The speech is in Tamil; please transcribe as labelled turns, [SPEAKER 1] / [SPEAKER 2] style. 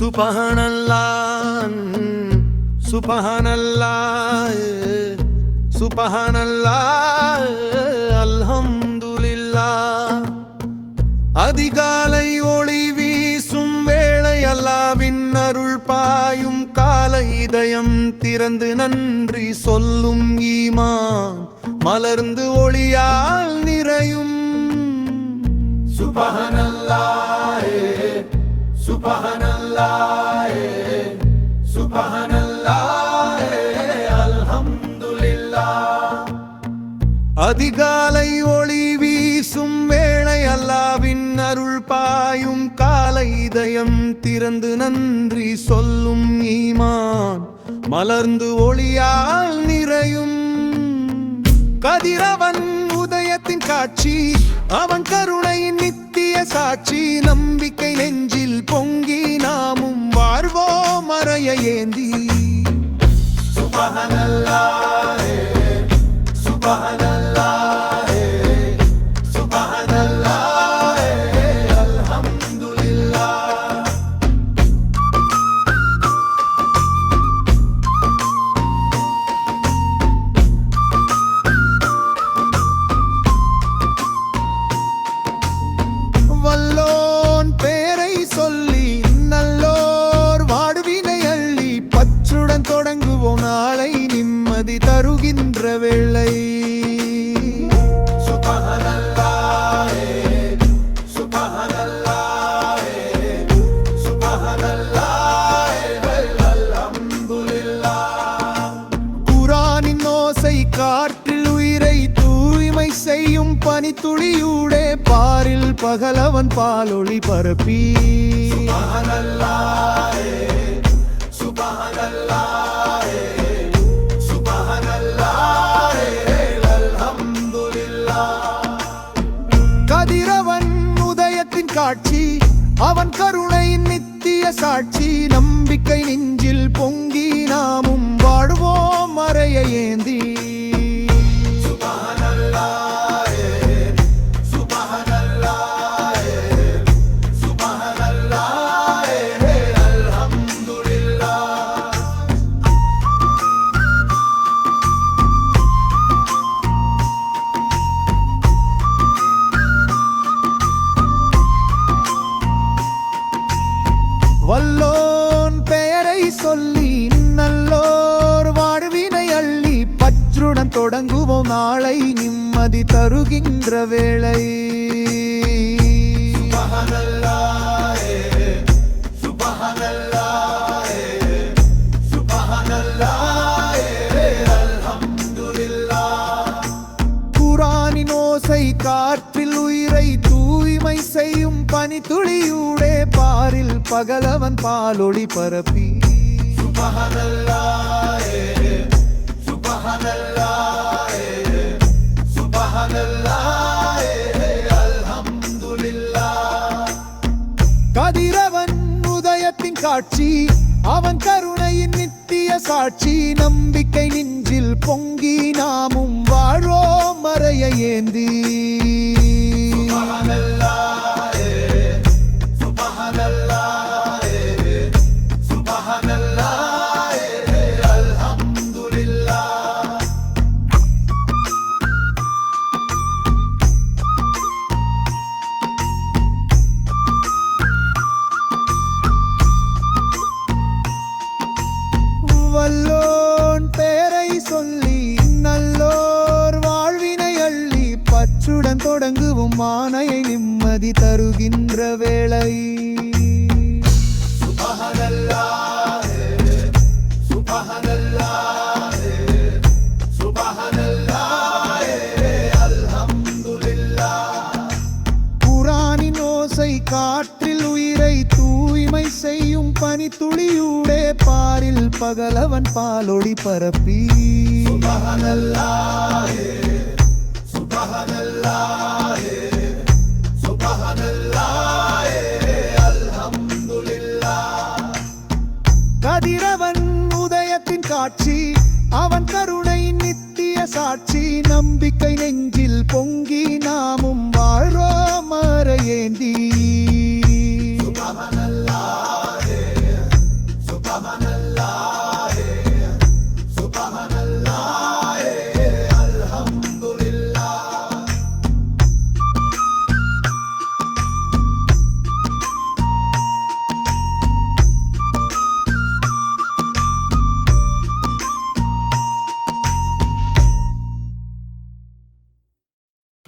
[SPEAKER 1] சுபஹானல்லாஹ் சுபஹானல்லாஹ் சுபஹானல்லாஹ் அல்ஹம்துலில்லாஹ். அதிகாலை ஒளி வீசும் வேளை அல்லாவின் அருள் பாயும் கால இதயம் திறந்து நன்றி சொல்லும் ஈமான் மலர்ந்து ஒளியால் நிறையும். சுபஹனல்லாஹே. சுபஹனல்லாஹே சுபஹனல்லாஹே அல்ஹம்துலில்லாஹ். அதிகாலை ஒளி வீசும் வேளை அல்லாவின் அருள் பாயும் காலை இதயம் திறந்து நன்றி சொல்லும் ஈமான். மலர்ந்து ஒளியால் நிறையும். கதிரவன் உதயத்தின் காட்சி அவன் கருணையின் நித்திய சாட்சி நம்பிக்கை நெஞ்சில் சுபஹனல்லாஹே பனித்துளியூடே பாரில் பகலவன் பாலொளி பரப்பி. கதிரவன் உதயத்தின் காட்சி அவன் கருணையின் நித்திய சாட்சி நம்பிக்கை நெஞ்சில் பொங்கி நாமும் நாளை நிம்மதி தருகின்ற வேளை. ஓசை காற்றில் உயிரை தூய்மை செய்யும் பனித்துளியூடே பாரில் பகலவன் பாலொளி பரப்பி. சுபஹனல்லாஹே சுபஹனல்லாஹே. சாட்சி அவன் கருணையின் நித்திய சாட்சி. நம்பிக்கை நெஞ்சில் பொங்கி நாமும் வாழோ மறைய ஏந்தி. வல்லோன் பேரை சொல்லி நல்லோர் வாழ்வினை அள்ளி பச்சுடன் தொடங்குவோம் மானையை நிம்மதி தருகின்ற வேளை. குரானின் பகலவன் பாலொளி பரப்பி. சுபஹனல்லாஹே சுபஹனல்லாஹே